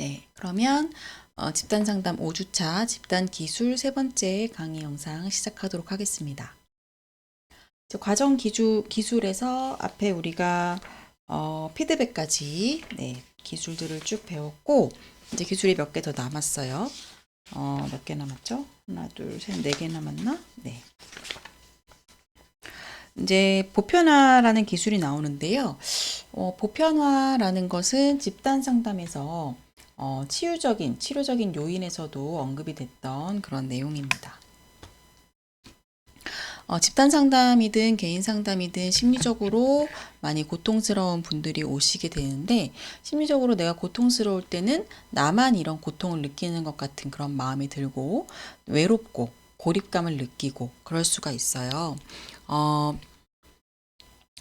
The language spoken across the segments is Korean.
네, 그러면 어, 집단 상담 5주차 집단 기술 세 번째 강의 영상 시작하도록 하겠습니다. 과정 기주, 기술에서 앞에 우리가 어, 피드백까지 네, 기술들을 쭉 배웠고 이제 기술이 몇 개 더 남았어요. 어, 몇 개 남았죠? 하나, 둘, 셋, 네 개 남았나? 네. 이제 보편화라는 기술이 나오는데요. 어, 보편화라는 것은 집단 상담에서 어, 치유적인, 치료적인 요인에서도 언급이 됐던 그런 내용입니다. 어, 집단 상담이든 개인 상담이든 심리적으로 많이 고통스러운 분들이 오시게 되는데, 심리적으로 내가 고통스러울 때는 나만 이런 고통을 느끼는 것 같은 그런 마음이 들고, 외롭고, 고립감을 느끼고, 그럴 수가 있어요. 어,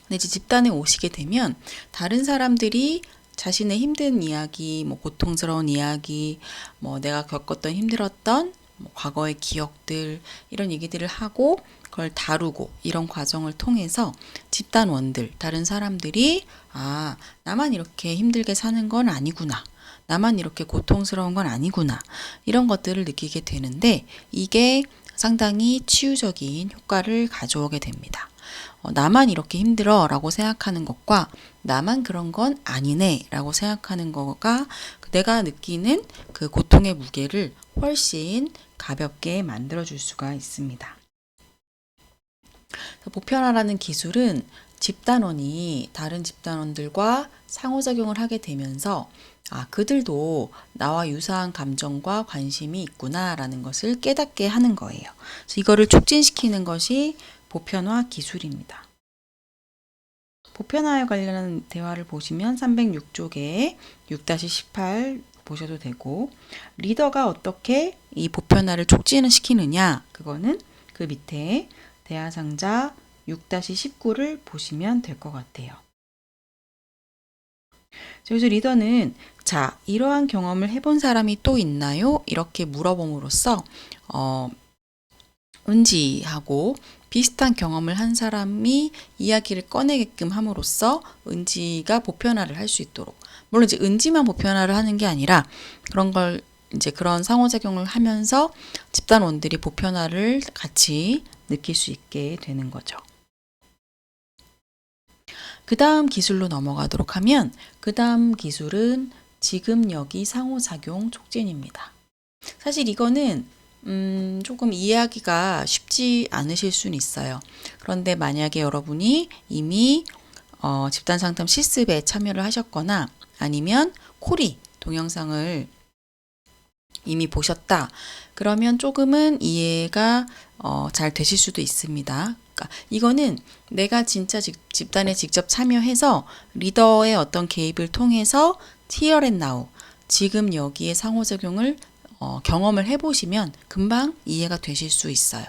근데 집단에 오시게 되면, 다른 사람들이 자신의 힘든 이야기, 뭐 고통스러운 이야기, 뭐 내가 겪었던 힘들었던 뭐 과거의 기억들 이런 얘기들을 하고 그걸 다루고 이런 과정을 통해서 집단원들, 다른 사람들이 아, 나만 이렇게 힘들게 사는 건 아니구나. 나만 이렇게 고통스러운 건 아니구나. 이런 것들을 느끼게 되는데 이게 상당히 치유적인 효과를 가져오게 됩니다. 어, 나만 이렇게 힘들어 라고 생각하는 것과 나만 그런 건 아니네 라고 생각하는 거가 내가 느끼는 그 고통의 무게를 훨씬 가볍게 만들어 줄 수가 있습니다. 보편화라는 기술은 집단원이 다른 집단원들과 상호작용을 하게 되면서 아, 그들도 나와 유사한 감정과 관심이 있구나라는 것을 깨닫게 하는 거예요. 그래서 이거를 촉진시키는 것이 보편화 기술입니다. 보편화에 관련한 대화를 보시면 306쪽에 6-18 보셔도 되고 리더가 어떻게 이 보편화를 촉진을 시키느냐 그거는 그 밑에 대화상자 6-19를 보시면 될 것 같아요. 여기서 리더는 자 이러한 경험을 해본 사람이 또 있나요? 이렇게 물어봄으로써 어, 은지하고 비슷한 경험을 한 사람이 이야기를 꺼내게끔 함으로써 은지가 보편화를 할 수 있도록 물론 이제 은지만 보편화를 하는 게 아니라 그런 걸 이제 그런 상호작용을 하면서 집단원들이 보편화를 같이 느낄 수 있게 되는 거죠. 그 다음 기술로 넘어가도록 하면 그 다음 기술은 지금 여기 상호작용 촉진입니다. 사실 이거는 음, 조금 이해하기가 쉽지 않으실 수는 있어요. 그런데 만약에 여러분이 이미 어, 집단 상담 실습에 참여를 하셨거나 아니면 코리 동영상을 이미 보셨다. 그러면 조금은 이해가 어, 잘 되실 수도 있습니다. 그러니까 이거는 내가 진짜 집, 집단에 직접 참여해서 리더의 어떤 개입을 통해서 and now 지금 여기에 상호작용을 어, 경험을 해보시면 금방 이해가 되실 수 있어요.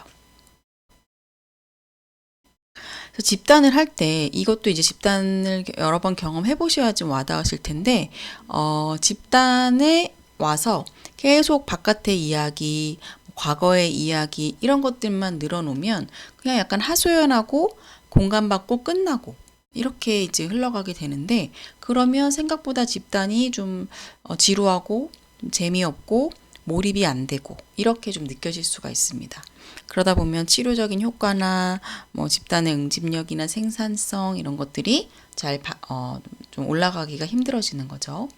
집단을 할 때 이것도 이제 집단을 여러 번 경험해 보셔야지 와닿으실 텐데 어, 집단에 와서 계속 바깥의 이야기, 과거의 이야기 이런 것들만 늘어놓으면 그냥 약간 하소연하고 공감받고 끝나고 이렇게 이제 흘러가게 되는데 그러면 생각보다 집단이 좀 어, 지루하고 좀 재미없고 몰입이 안 되고 이렇게 좀 느껴질 수가 있습니다. 그러다 보면 치료적인 효과나 뭐 집단의 응집력이나 생산성 이런 것들이 잘 어, 좀 올라가기가 힘들어지는 거죠.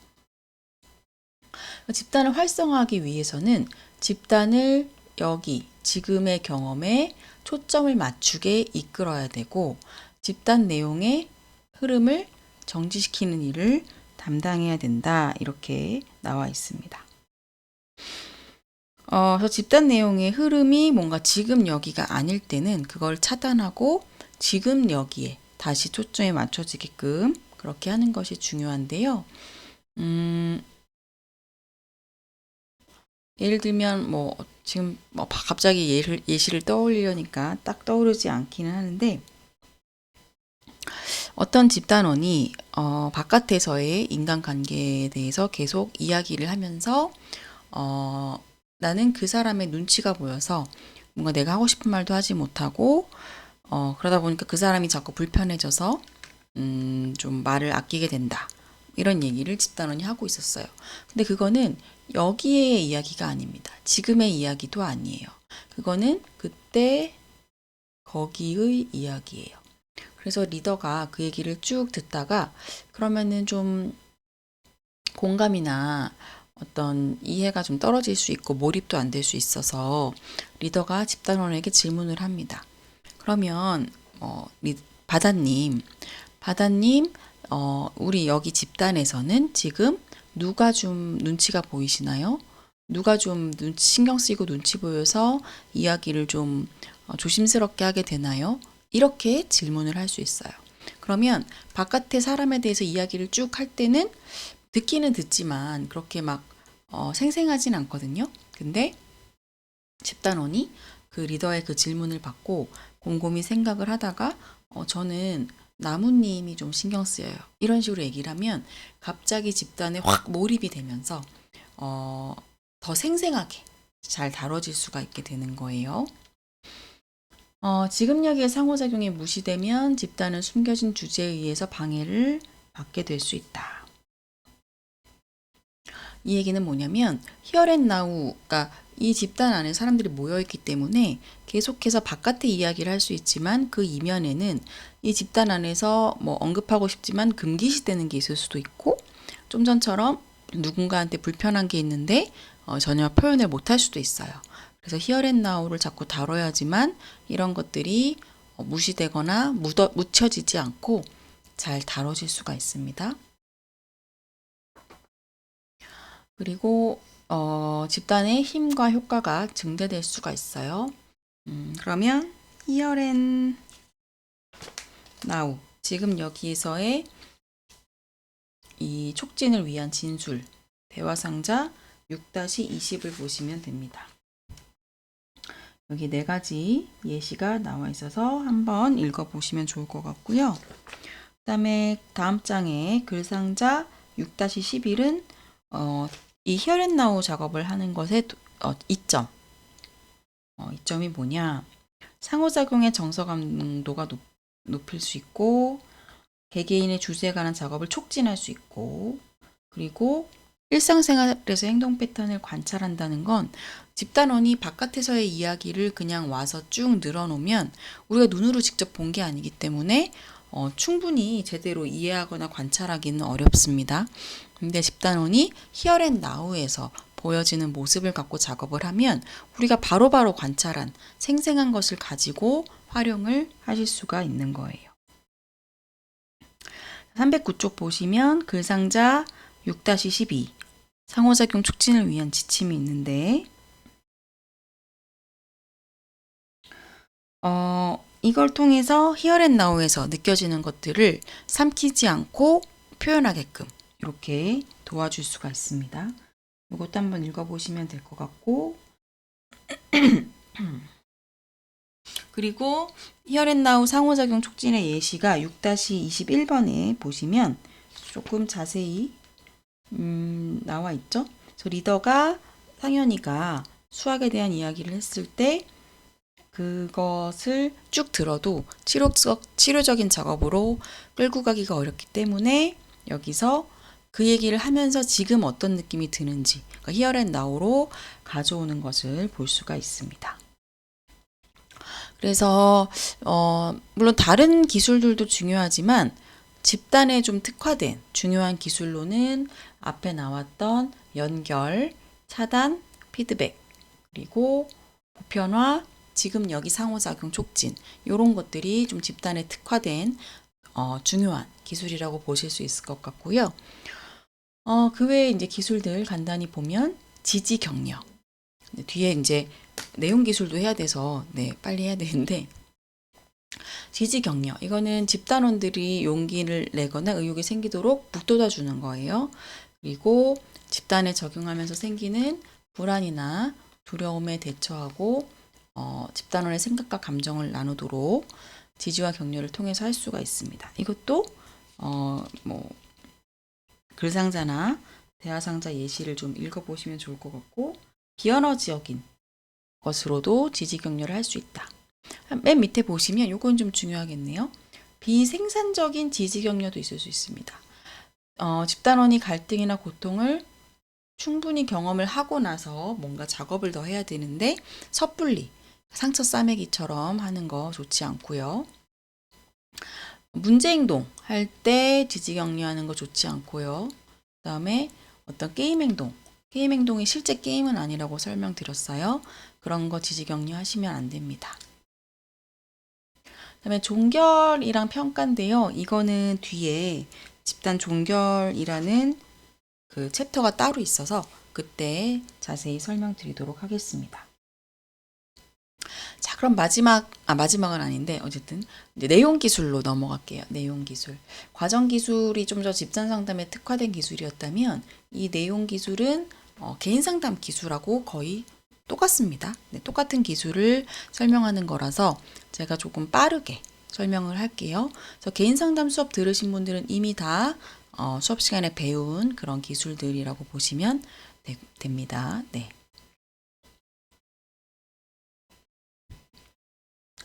집단을 활성화하기 위해서는 집단을 여기 지금의 경험에 초점을 맞추게 이끌어야 되고 집단 내용의 흐름을 정지시키는 일을 담당해야 된다. 이렇게 나와 있습니다. 어, 그래서 집단 내용의 흐름이 뭔가 지금 여기가 아닐 때는 그걸 차단하고 지금 여기에 다시 초점이 맞춰지게끔 그렇게 하는 것이 중요한데요. 음, 예를 들면 뭐 지금 뭐 갑자기 예를, 예시를 떠올리려니까 딱 떠오르지 않기는 하는데 어떤 집단원이 어, 바깥에서의 인간관계에 대해서 계속 이야기를 하면서 어, 나는 그 사람의 눈치가 보여서 뭔가 내가 하고 싶은 말도 하지 못하고 어, 그러다 보니까 그 사람이 자꾸 불편해져서 음, 좀 말을 아끼게 된다. 이런 얘기를 집단원이 하고 있었어요. 근데 그거는 여기의 이야기가 아닙니다. 지금의 이야기도 아니에요. 그거는 그때 거기의 이야기예요. 그래서 리더가 그 얘기를 쭉 듣다가 그러면은 좀 공감이나 어떤 이해가 좀 떨어질 수 있고 몰입도 안 될 수 있어서 리더가 집단원에게 질문을 합니다. 그러면 어, 리, 바다님, 바다님, 어, 우리 여기 집단에서는 지금 누가 좀 눈치가 보이시나요? 누가 좀 눈, 신경 쓰이고 눈치 보여서 이야기를 좀 어, 조심스럽게 하게 되나요? 이렇게 질문을 할 수 있어요. 그러면 바깥의 사람에 대해서 이야기를 쭉 할 때는 듣기는 듣지만 그렇게 막 어, 생생하진 않거든요. 근데 집단원이 그 리더의 그 질문을 받고 곰곰이 생각을 하다가 어, 저는 나무님이 좀 신경 쓰여요. 이런 식으로 얘기를 하면 갑자기 집단에 확 몰입이 되면서 어, 더 생생하게 잘 다뤄질 수가 있게 되는 거예요. 어, 지금 여기의 상호작용이 무시되면 집단은 숨겨진 주제에 의해서 방해를 받게 될 수 있다. 이 얘기는 뭐냐면 히어앤나우가 이 집단 안에 사람들이 모여 있기 때문에 계속해서 바깥의 이야기를 할 수 있지만 그 이면에는 이 집단 안에서 뭐 언급하고 싶지만 금기시되는 게 있을 수도 있고 좀 전처럼 누군가한테 불편한 게 있는데 어, 전혀 표현을 못할 수도 있어요. 그래서 히어앤나우를 자꾸 다뤄야지만 이런 것들이 어, 무시되거나 묻어, 묻혀지지 않고 잘 다뤄질 수가 있습니다. 그리고 어, 집단의 힘과 효과가 증대될 수가 있어요. 음, 그러면 and now 지금 여기에서의 이 촉진을 위한 진술 대화 상자 6-20을 보시면 됩니다. 여기 네 가지 예시가 나와 있어서 한번 읽어 보시면 좋을 것 같고요. 그 다음에 다음 장에 글상자 6-11은 어, 이 히어앤나우 작업을 하는 것의 도- 어, 이점. 어, 이점이 뭐냐? 상호작용의 정서감도가 높, 높일 수 있고, 개개인의 주제에 관한 작업을 촉진할 수 있고, 그리고 일상생활에서 행동 패턴을 관찰한다는 건 집단원이 바깥에서의 이야기를 그냥 와서 쭉 늘어놓으면 우리가 눈으로 직접 본 게 아니기 때문에 어, 충분히 제대로 이해하거나 관찰하기는 어렵습니다. 근데 집단원이 and now에서 보여지는 모습을 갖고 작업을 하면 우리가 바로 바로 관찰한 생생한 것을 가지고 활용을 하실 수가 있는 거예요. 309쪽 보시면 글상자 6-12 상호작용 촉진을 위한 지침이 있는데 어, 이걸 통해서 now에서 느껴지는 것들을 삼키지 않고 표현하게끔 이렇게 도와줄 수가 있습니다. 이것도 한번 읽어보시면 될 것 같고 그리고 now 상호작용 촉진의 예시가 6-21번에 보시면 조금 자세히 음, 나와 있죠. 저 리더가 상현이가 수학에 대한 이야기를 했을 때 그것을 쭉 들어도 치료적, 치료적인 작업으로 끌고 가기가 어렵기 때문에 여기서 그 얘기를 하면서 지금 어떤 느낌이 드는지 그러니까 now로 가져오는 것을 볼 수가 있습니다. 그래서 어, 물론 다른 기술들도 중요하지만 집단에 좀 특화된 중요한 기술로는 앞에 나왔던 연결, 차단, 피드백, 그리고 보편화, 지금 여기 상호작용 촉진 이런 것들이 좀 집단에 특화된 어, 중요한 기술이라고 보실 수 있을 것 같고요. 어, 그 외에 이제 기술들 간단히 보면 지지. 근데 뒤에 이제 내용 기술도 해야 돼서 네, 빨리 해야 되는데 지지 격려. 이거는 집단원들이 용기를 내거나 의욕이 생기도록 북돋아 주는 거예요. 그리고 집단에 적용하면서 생기는 불안이나 두려움에 대처하고 어, 집단원의 생각과 감정을 나누도록 지지와 격려를 통해서 할 수가 있습니다. 이것도 어, 뭐 글상자나 대화상자 예시를 좀 읽어보시면 좋을 것 같고 비언어 지역인 것으로도 지지 격려를 할 수 있다. 맨 밑에 보시면 이건 좀 중요하겠네요. 비생산적인 지지 격려도 있을 수 있습니다. 어, 집단원이 갈등이나 고통을 충분히 경험을 하고 나서 뭔가 작업을 더 해야 되는데 섣불리 상처 싸매기처럼 하는 거 좋지 않고요. 문제 행동 할 때 지지 격려하는 거 좋지 않고요. 그 다음에 어떤 게임 행동, 게임 행동이 실제 게임은 아니라고 설명드렸어요. 그런 거 지지 격려하시면 안 됩니다. 그 다음에 종결이랑 평가인데요. 이거는 뒤에 집단 종결이라는 그 챕터가 따로 있어서 그때 자세히 설명드리도록 하겠습니다. 자, 그럼 마지막, 아, 마지막은 아닌데, 어쨌든, 내용 기술로 넘어갈게요. 내용 기술. 과정 기술이 좀 더 집단 상담에 특화된 기술이었다면, 이 내용 기술은 어, 개인 상담 기술하고 거의 똑같습니다. 네, 똑같은 기술을 설명하는 거라서 제가 조금 빠르게 설명을 할게요. 그래서 개인 상담 수업 들으신 분들은 이미 다 어, 수업 시간에 배운 그런 기술들이라고 보시면 되, 됩니다. 네.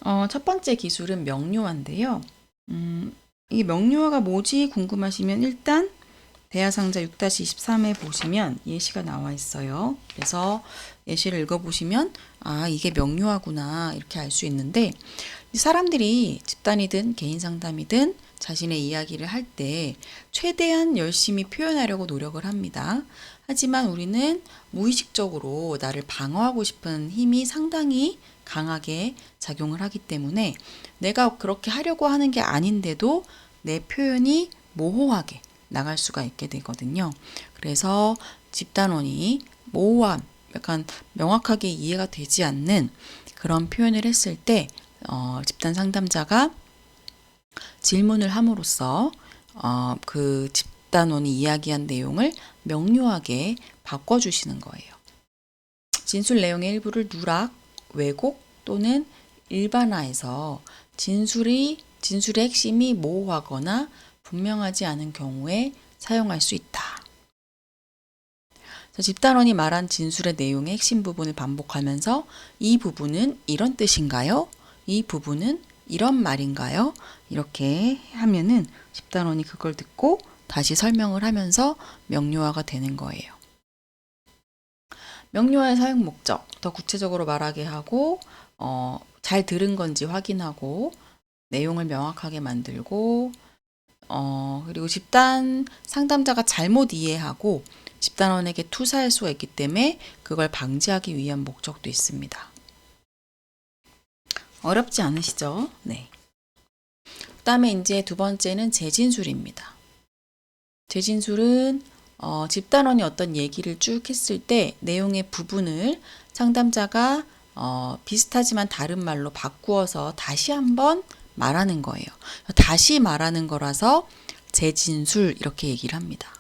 어, 첫 번째 기술은 명료화인데요. 음, 이 명료화가 뭐지 궁금하시면 일단 대하상자 6-23에 보시면 예시가 나와 있어요. 그래서 예시를 읽어보시면 아 이게 명료화구나 이렇게 알 수 있는데 사람들이 집단이든 개인 상담이든 자신의 이야기를 할 때 최대한 열심히 표현하려고 노력을 합니다. 하지만 우리는 무의식적으로 나를 방어하고 싶은 힘이 상당히 강하게 작용을 하기 때문에 내가 그렇게 하려고 하는 게 아닌데도 내 표현이 모호하게 나갈 수가 있게 되거든요. 그래서 집단원이 모호함, 약간 명확하게 이해가 되지 않는 그런 표현을 했을 때 어, 집단 상담자가 질문을 함으로써 어, 그 집단원이 이야기한 내용을 명료하게 바꿔주시는 거예요. 진술 내용의 일부를 누락, 왜곡 또는 일반화해서 진술이 진술의 핵심이 모호하거나 분명하지 않은 경우에 사용할 수 있다. 집단원이 말한 진술의 내용의 핵심 부분을 반복하면서 이 부분은 이런 뜻인가요? 이 부분은 이런 말인가요? 이렇게 하면은 집단원이 그걸 듣고 다시 설명을 하면서 명료화가 되는 거예요. 명료화의 사용 목적 더 구체적으로 말하게 하고 어, 잘 들은 건지 확인하고 내용을 명확하게 만들고 어, 그리고 집단 상담자가 잘못 이해하고 집단원에게 투사할 수가 있기 때문에 그걸 방지하기 위한 목적도 있습니다. 어렵지 않으시죠? 네. 그 다음에 이제 두 번째는 재진술입니다. 재진술은 어, 집단원이 어떤 얘기를 쭉 했을 때 내용의 부분을 상담자가 어, 비슷하지만 다른 말로 바꾸어서 다시 한번 말하는 거예요. 다시 말하는 거라서 재진술 이렇게 얘기를 합니다.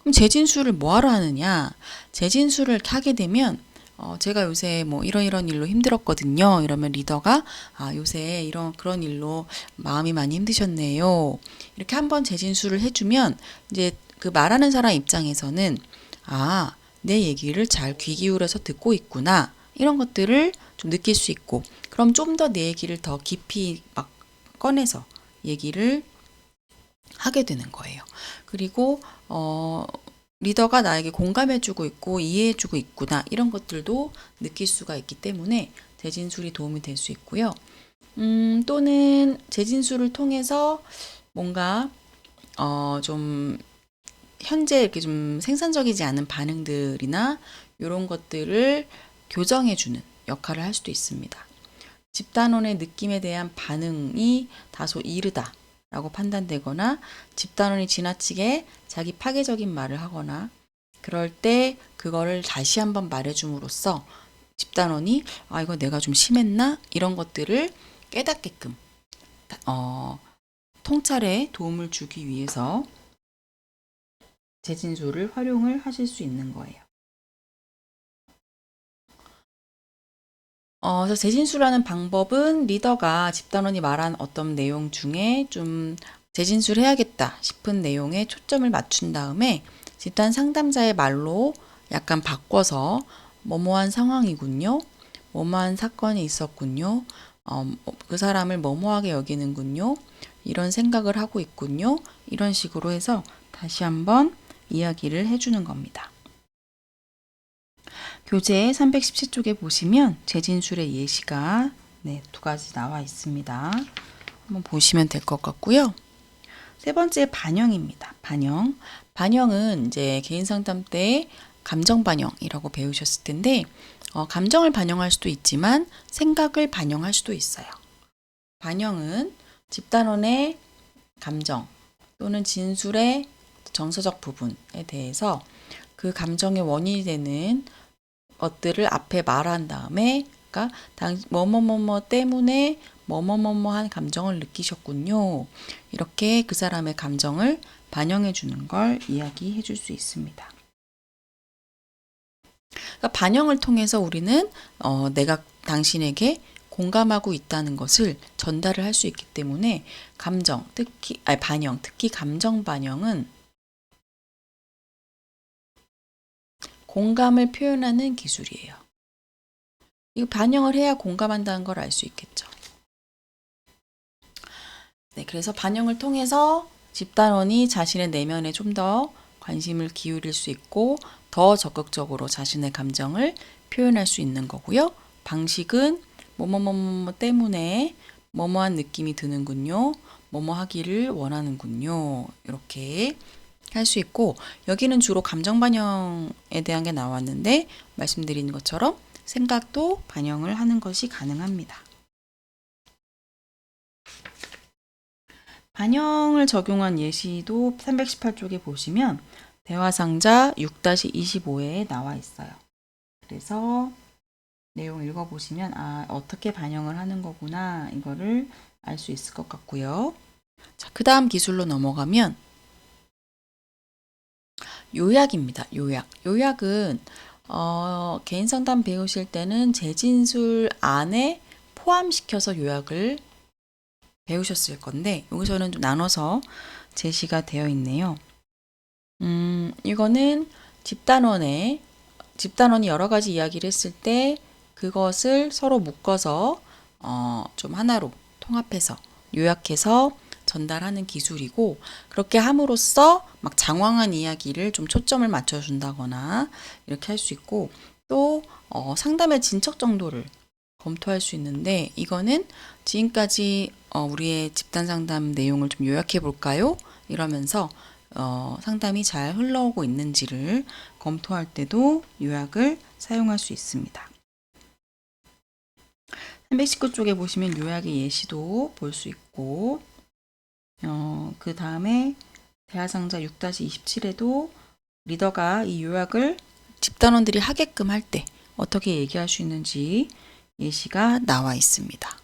그럼 재진술을 뭐하러 하느냐? 재진술을 하게 되면 어, 제가 요새 뭐 이런 이런 일로 힘들었거든요. 이러면 리더가 아, 요새 이런 그런 일로 마음이 많이 힘드셨네요. 이렇게 한번 재진술을 해주면 이제 그 말하는 사람 입장에서는 아, 내 얘기를 잘 귀 기울여서 듣고 있구나. 이런 것들을 좀 느낄 수 있고, 그럼 좀 더 내 얘기를 더 깊이 막 꺼내서 얘기를 하게 되는 거예요. 그리고 어, 리더가 나에게 공감해주고 있고 이해해주고 있구나 이런 것들도 느낄 수가 있기 때문에 재진술이 도움이 될 수 있고요. 음, 또는 재진술을 통해서 뭔가 어, 좀 현재 이렇게 좀 생산적이지 않은 반응들이나 이런 것들을 교정해주는 역할을 할 수도 있습니다. 집단원의 느낌에 대한 반응이 다소 이르다. 라고 판단되거나 집단원이 지나치게 자기 파괴적인 말을 하거나 그럴 때 그거를 다시 한번 말해줌으로써 집단원이 아 이거 내가 좀 심했나 이런 것들을 깨닫게끔 어, 통찰에 도움을 주기 위해서 재진술을 활용을 하실 수 있는 거예요. 어, 그래서 재진술하는 방법은 리더가 집단원이 말한 어떤 내용 중에 좀 재진술해야겠다 싶은 내용에 초점을 맞춘 다음에 집단 상담자의 말로 약간 바꿔서 뭐뭐한 상황이군요. 뭐뭐한 사건이 있었군요. 어, 그 사람을 뭐뭐하게 여기는군요. 이런 생각을 하고 있군요. 이런 식으로 해서 다시 한번 이야기를 해주는 겁니다. 교재 317쪽에 보시면 재진술의 예시가 네, 두 가지 나와 있습니다. 한번 보시면 될 것 같고요. 세 번째 반영입니다. 반영. 반영은 이제 개인 상담 때 감정 반영이라고 배우셨을 텐데 어, 감정을 반영할 수도 있지만 생각을 반영할 수도 있어요. 반영은 집단원의 감정 또는 진술의 정서적 부분에 대해서 그 감정의 원인이 되는 것들을 앞에 말한 다음에 그러니까 당 뭐뭐뭐뭐 때문에 뭐뭐뭐뭐한 감정을 느끼셨군요. 이렇게 그 사람의 감정을 반영해 주는 걸 이야기해 줄 수 있습니다. 그러니까 반영을 통해서 우리는 어, 내가 당신에게 공감하고 있다는 것을 전달을 할 수 있기 때문에 감정, 특히 아니 반영, 특히 감정 반영은 공감을 표현하는 기술이에요. 이 반영을 해야 공감한다는 걸 알 수 있겠죠. 네, 그래서 반영을 통해서 집단원이 자신의 내면에 좀 더 관심을 기울일 수 있고 더 적극적으로 자신의 감정을 표현할 수 있는 거고요. 방식은 뭐뭐뭐뭐 때문에 뭐뭐한 느낌이 드는군요. 뭐뭐 하기를 원하는군요. 이렇게 할 수 있고 여기는 주로 감정 반영에 대한 게 나왔는데 말씀드린 것처럼 생각도 반영을 하는 것이 가능합니다. 반영을 적용한 예시도 318쪽에 보시면 대화상자 6-25에 나와 있어요. 그래서 내용 읽어보시면 아 어떻게 반영을 하는 거구나 이거를 알 수 있을 것 같고요. 자, 그 다음 기술로 넘어가면 요약입니다. 요약. 요약은 어, 개인 상담 배우실 때는 재진술 안에 포함시켜서 요약을 배우셨을 건데 여기서는 좀 나눠서 제시가 되어 있네요. 음, 이거는 집단원에 집단원이 여러 가지 이야기를 했을 때 그것을 서로 묶어서 어, 좀 하나로 통합해서 요약해서 전달하는 기술이고 그렇게 함으로써 막 장황한 이야기를 좀 초점을 맞춰준다거나 이렇게 할 수 있고 또 어, 상담의 진척 정도를 검토할 수 있는데 이거는 지금까지 어, 우리의 집단 상담 내용을 좀 요약해 볼까요? 이러면서 어, 상담이 잘 흘러오고 있는지를 검토할 때도 요약을 사용할 수 있습니다. 319쪽에 보시면 요약의 예시도 볼 수 있고 어, 그 다음에 대화상자 6-27에도 리더가 이 요약을 집단원들이 하게끔 할 때 어떻게 얘기할 수 있는지 예시가 나와 있습니다.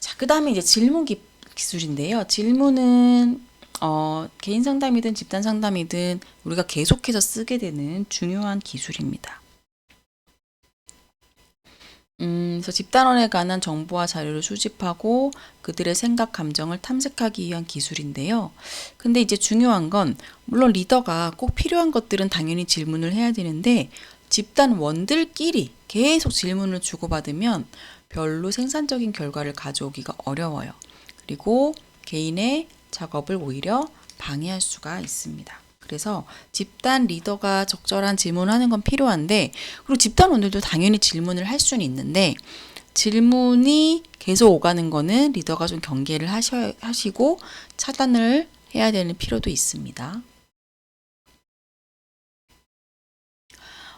자, 그 다음에 이제 질문 기, 기술인데요. 질문은 어, 개인 상담이든 집단 상담이든 우리가 계속해서 쓰게 되는 중요한 기술입니다. 음, 그래서 집단원에 관한 정보와 자료를 수집하고 그들의 생각, 감정을 탐색하기 위한 기술인데요. 근데 이제 중요한 건, 물론 리더가 꼭 필요한 것들은 당연히 질문을 해야 되는데, 집단원들끼리 계속 질문을 주고받으면 별로 생산적인 결과를 가져오기가 어려워요. 그리고 개인의 작업을 오히려 방해할 수가 있습니다. 그래서 집단 리더가 적절한 질문하는 건 필요한데 그리고 집단원들도 당연히 질문을 할 수는 있는데 질문이 계속 오가는 거는 리더가 좀 경계를 하셔, 하시고 차단을 해야 되는 필요도 있습니다.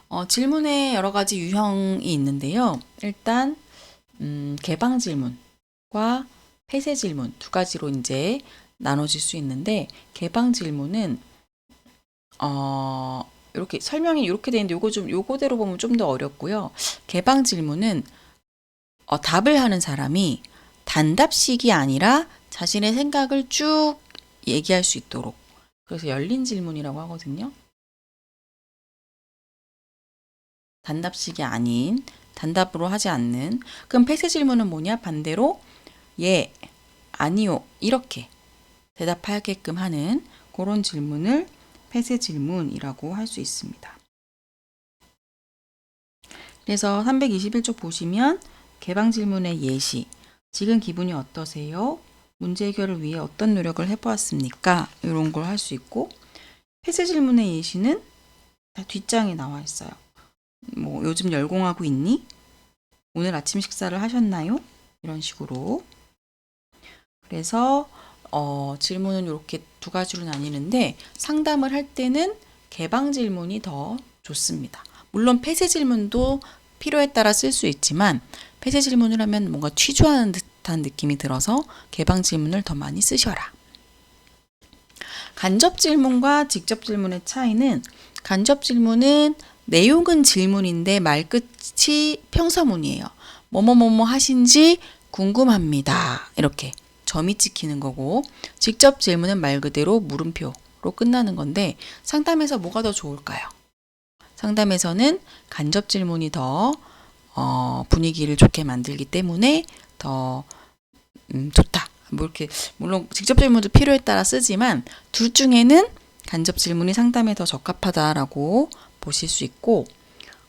어, 질문에 여러 가지 유형이 있는데요. 일단 음, 개방 질문과 폐쇄 질문 두 가지로 이제 나눠질 수 있는데 개방 질문은 어, 이렇게 설명이 이렇게 되는데 요거 좀 요거대로 보면 좀 더 어렵고요. 개방 질문은 어, 답을 하는 사람이 단답식이 아니라 자신의 생각을 쭉 얘기할 수 있도록 그래서 열린 질문이라고 하거든요. 단답식이 아닌 단답으로 하지 않는 그럼 폐쇄 질문은 뭐냐 반대로 예 아니요 이렇게 대답하게끔 하는 그런 질문을 폐쇄 질문이라고 할 수 있습니다. 그래서 321쪽 보시면 개방 질문의 예시 지금 기분이 어떠세요? 문제 해결을 위해 어떤 노력을 해보았습니까? 이런 걸 할 수 있고 폐쇄 질문의 예시는 다 뒷장에 나와 있어요. 뭐 요즘 열공하고 있니? 오늘 아침 식사를 하셨나요? 이런 식으로. 그래서 어, 질문은 이렇게 두 가지로 나뉘는데 상담을 할 때는 개방 질문이 더 좋습니다. 물론 폐쇄 질문도 필요에 따라 쓸 수 있지만 폐쇄 질문을 하면 뭔가 취조하는 듯한 느낌이 들어서 개방 질문을 더 많이 쓰셔라. 간접 질문과 직접 질문의 차이는 간접 질문은 내용은 질문인데 말끝이 평서문이에요. 뭐뭐뭐뭐 하신지 궁금합니다. 이렇게 점이 찍히는 거고 직접 질문은 말 그대로 물음표로 끝나는 건데 상담에서 뭐가 더 좋을까요? 상담에서는 간접 질문이 더 어, 분위기를 좋게 만들기 때문에 더 음, 좋다. 뭐 이렇게 물론 직접 질문도 필요에 따라 쓰지만 둘 중에는 간접 질문이 상담에 더 적합하다라고 보실 수 있고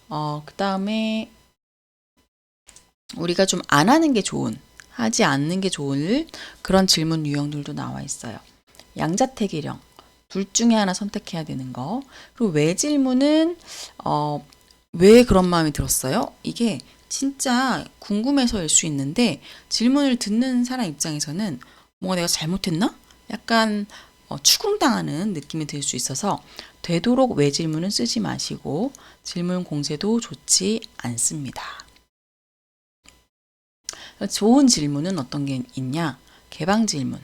어, 그다음에 우리가 좀 안 하는 게 좋은 하지 않는 게 좋은 그런 질문 유형들도 나와 있어요. 양자택일형 둘 중에 하나 선택해야 되는 거. 그리고 왜 질문은 어, 왜 그런 마음이 들었어요? 이게 진짜 궁금해서일 수 있는데 질문을 듣는 사람 입장에서는 뭔가 내가 잘못했나? 약간 어, 추궁당하는 느낌이 들 수 있어서 되도록 왜 질문은 쓰지 마시고 질문 공세도 좋지 않습니다. 좋은 질문은 어떤 게 있냐? 개방 질문.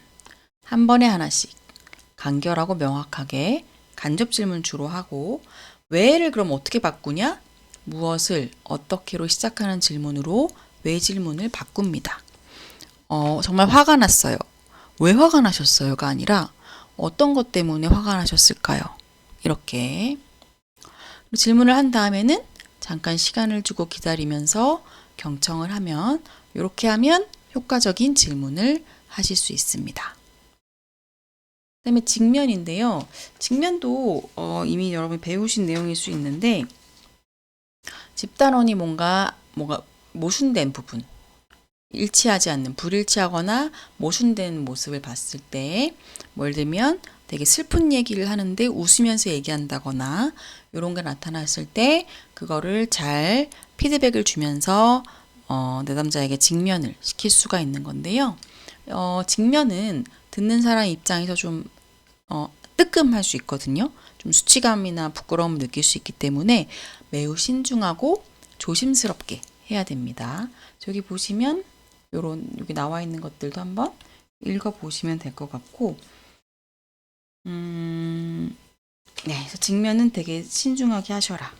한 번에 하나씩 간결하고 명확하게 간접 질문 주로 하고 왜를 그럼 어떻게 바꾸냐? 무엇을 어떻게로 시작하는 질문으로 왜 질문을 바꿉니다. 어, 정말 화가 났어요. 왜 화가 나셨어요가 아니라 어떤 것 때문에 화가 나셨을까요? 이렇게 질문을 한 다음에는 잠깐 시간을 주고 기다리면서 경청을 하면 이렇게 하면 효과적인 질문을 하실 수 있습니다. 그 다음에 직면인데요. 직면도 어, 이미 여러분이 배우신 내용일 수 있는데 집단원이 뭔가 뭔가 모순된 부분, 일치하지 않는 불일치하거나 모순된 모습을 봤을 때, 뭐 예를 들면 되게 슬픈 얘기를 하는데 웃으면서 얘기한다거나 이런 게 나타났을 때 그거를 잘 피드백을 주면서 어, 내담자에게 직면을 시킬 수가 있는 건데요. 어, 직면은 듣는 사람 입장에서 좀 어, 뜨끔할 수 있거든요. 좀 수치감이나 부끄러움을 느낄 수 있기 때문에 매우 신중하고 조심스럽게 해야 됩니다. 저기 보시면 요런 여기 나와 있는 것들도 한번 읽어 보시면 될 것 같고 음, 네, 직면은 되게 신중하게 하셔라.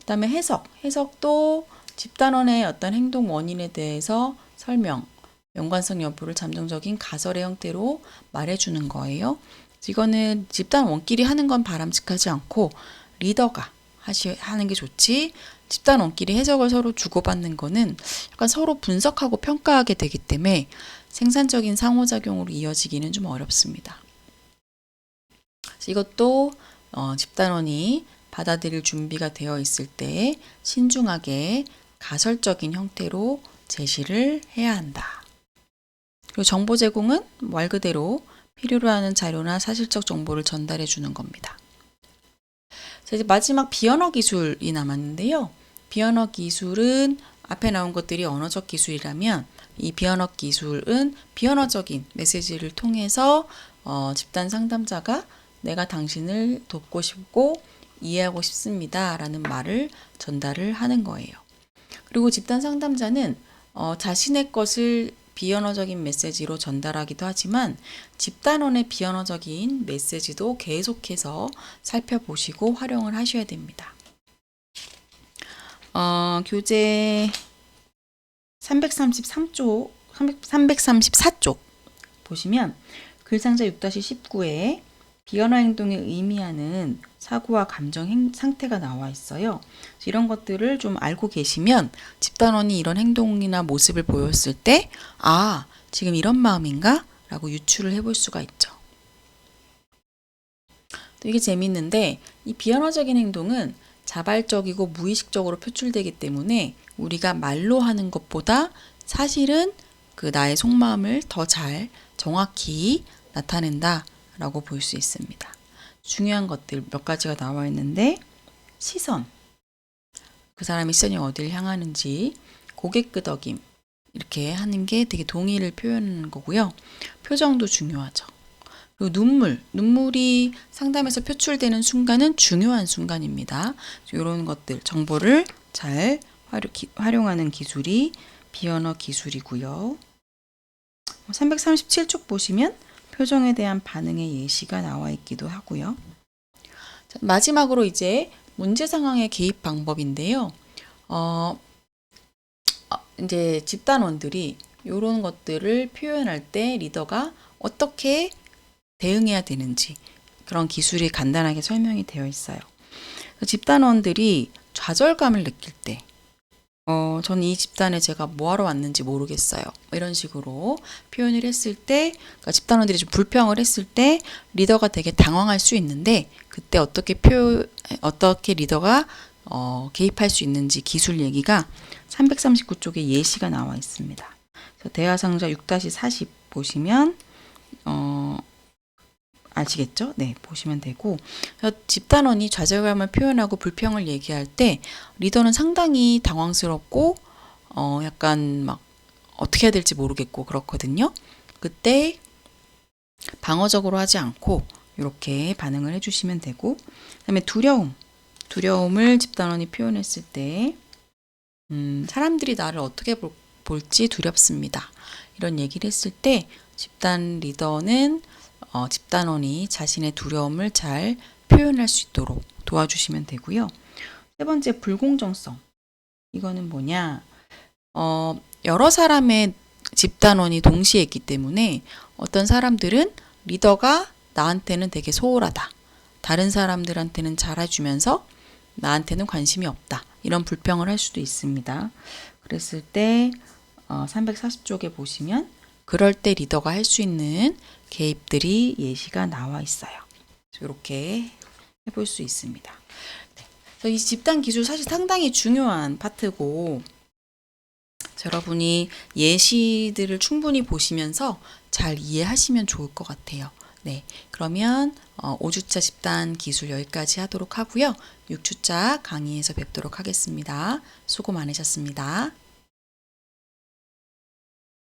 그다음에 해석, 해석도 집단원의 어떤 행동 원인에 대해서 설명, 연관성 여부를 잠정적인 가설의 형태로 말해주는 거예요. 이거는 집단 원끼리 하는 건 바람직하지 않고 리더가 하시, 하는 게 좋지 집단 원끼리 해석을 서로 주고받는 거는 약간 서로 분석하고 평가하게 되기 때문에 생산적인 상호작용으로 이어지기는 좀 어렵습니다. 이것도 어, 집단원이 받아들일 준비가 되어 있을 때 신중하게 가설적인 형태로 제시를 해야 한다. 그리고 정보 제공은 말 그대로 필요로 하는 자료나 사실적 정보를 전달해 주는 겁니다. 자, 이제 마지막 비언어 기술이 남았는데요. 비언어 기술은 앞에 나온 것들이 언어적 기술이라면 이 비언어 기술은 비언어적인 메시지를 통해서 어, 집단 상담자가 내가 당신을 돕고 싶고 이해하고 싶습니다. 라는 말을 전달을 하는 거예요. 그리고 집단 상담자는 어, 자신의 것을 비언어적인 메시지로 전달하기도 하지만 집단원의 비언어적인 메시지도 계속해서 살펴보시고 활용을 하셔야 됩니다. 어, 교재 333쪽, 334쪽 보시면 글상자 6-19에 비언어 행동에 의미하는 사고와 감정 행, 상태가 나와 있어요. 이런 것들을 좀 알고 계시면 집단원이 이런 행동이나 모습을 보였을 때, 아, 지금 이런 마음인가? 라고 유추를 해볼 수가 있죠. 또 이게 재밌는데, 이 비언어적인 행동은 자발적이고 무의식적으로 표출되기 때문에 우리가 말로 하는 것보다 사실은 그 나의 속마음을 더 잘 정확히 나타낸다 라고 볼 수 있습니다. 중요한 것들 몇 가지가 나와 있는데 시선. 그 사람의 시선이 어디를 향하는지 고개 끄덕임 이렇게 하는 게 되게 동의를 표현하는 거고요. 표정도 중요하죠. 그리고 눈물, 눈물이 상담에서 표출되는 순간은 중요한 순간입니다. 이런 것들 정보를 잘 활용하는 기술이 비언어 기술이고요. 337쪽 보시면 표정에 대한 반응의 예시가 나와 있기도 하고요. 자, 마지막으로 이제 문제 상황의 개입 방법인데요. 어, 어, 이제 집단원들이 이런 것들을 표현할 때 리더가 어떻게 대응해야 되는지 그런 기술이 간단하게 설명이 되어 있어요. 집단원들이 좌절감을 느낄 때, 어, 저는 이 집단에 제가 뭐하러 왔는지 모르겠어요. 뭐 이런 식으로 표현을 했을 때, 그러니까 집단원들이 좀 불평을 했을 때 리더가 되게 당황할 수 있는데, 그때 어떻게 표, 어떻게 리더가 어, 개입할 수 있는지 기술 얘기가 339쪽에 예시가 나와 있습니다. 대화상자 6-40 보시면, 어, 아시겠죠? 네, 보시면 되고. 집단원이 좌절감을 표현하고 불평을 얘기할 때 리더는 상당히 당황스럽고 어 약간 막 어떻게 해야 될지 모르겠고 그렇거든요. 그때 방어적으로 하지 않고 이렇게 반응을 해주시면 되고 그다음에 두려움, 두려움을 집단원이 표현했을 때 음, 사람들이 나를 어떻게 볼, 볼지 두렵습니다. 이런 얘기를 했을 때 집단 리더는 어, 집단원이 자신의 두려움을 잘 표현할 수 있도록 도와주시면 되고요. 세 번째 불공정성. 이거는 뭐냐? 어, 여러 사람의 집단원이 동시에 있기 때문에 어떤 사람들은 리더가 나한테는 되게 소홀하다. 다른 사람들한테는 잘해주면서 나한테는 관심이 없다. 이런 불평을 할 수도 있습니다. 그랬을 때 어, 340쪽에 보시면 그럴 때 리더가 할 수 있는 개입들이 예시가 나와 있어요. 이렇게 해볼 수 있습니다. 네. 이 집단 기술 사실 상당히 중요한 파트고 여러분이 예시들을 충분히 보시면서 잘 이해하시면 좋을 것 같아요. 네, 그러면 어, 5주차 집단 기술 여기까지 하도록 하고요. 6주차 강의에서 뵙도록 하겠습니다. 수고 많으셨습니다.